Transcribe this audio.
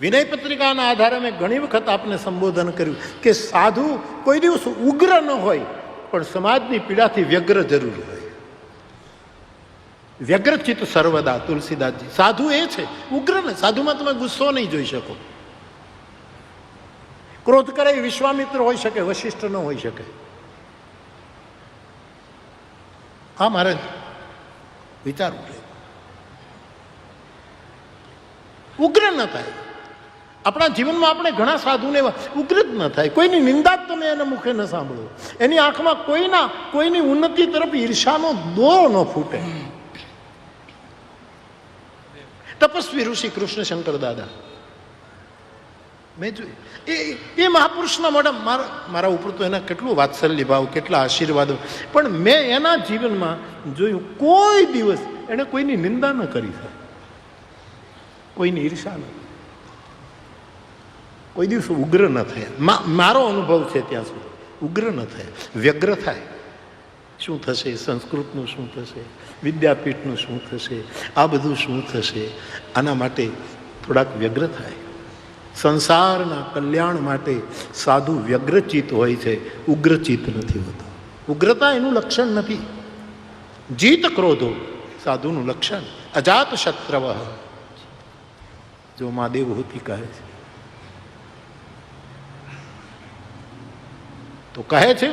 વિનય પત્રિકાના આધારે મેં ઘણી વખત આપને સંબોધન કર્યું કે સાધુ કોઈ દિવસ ઉગ્ર ન હોય, પણ સમાજની પીડાથી વ્યગ્ર જરૂર હોય. વ્યગ્રચિત સર્વદા, તુલસીદાસજી. સાધુ એ છે. ઉગ્ર ને, સાધુમાં તમે ગુસ્સો નહીં જોઈ શકો. ક્રોધ કરે વિશ્વામિત્ર હોઈ શકે, વશિષ્ઠ ન હોઈ શકે. હા મારે વિચારવું ઉગ્ર ન થાય. આપણા જીવનમાં આપણે ઘણા સાધુને ઉગ્ર જ ન થાય. કોઈની નિંદા જ તમે એના મુખે ન સાંભળો. એની આંખમાં કોઈના, કોઈની ઉન્નતિ તરફ ઈર્ષાનો દોરો ન ફૂટે. તપસ્વી ઋષિ કૃષ્ણ શંકર દાદા. મેં જોયું. એ એ મહાપુરુષના મોઢા મારા મારા ઉપર તો એના કેટલું વાત્સલ્ય ભાવ, કેટલા આશીર્વાદ. પણ મેં એના જીવનમાં જોયું કોઈ દિવસ એણે કોઈની નિંદા ન કરી છે કોઈની ઈર્ષા ન કોઈ દિવસ ઉગ્ર ન થાય. મારો અનુભવ છે ત્યાં સુધી. ઉગ્ર ન થાય. વ્યગ્ર થાય. શું થશે? સંસ્કૃતનું શું થશે? વિદ્યાપીઠનું શું થશે? આ બધું શું થશે? આના માટે થોડાક વ્યગ્ર થાય. સંસારના કલ્યાણ માટે સાધુ વ્યગ્રચિત હોય છે. ઉગ્રચિત નથી હોતો. ઉગ્રતા એનું લક્ષણ નથી. જીત ક્રોધો, સાધુનું લક્ષણ. અજાત શત્રવ. જો મહાદેવ હોતી કહે છે. તો કહે છે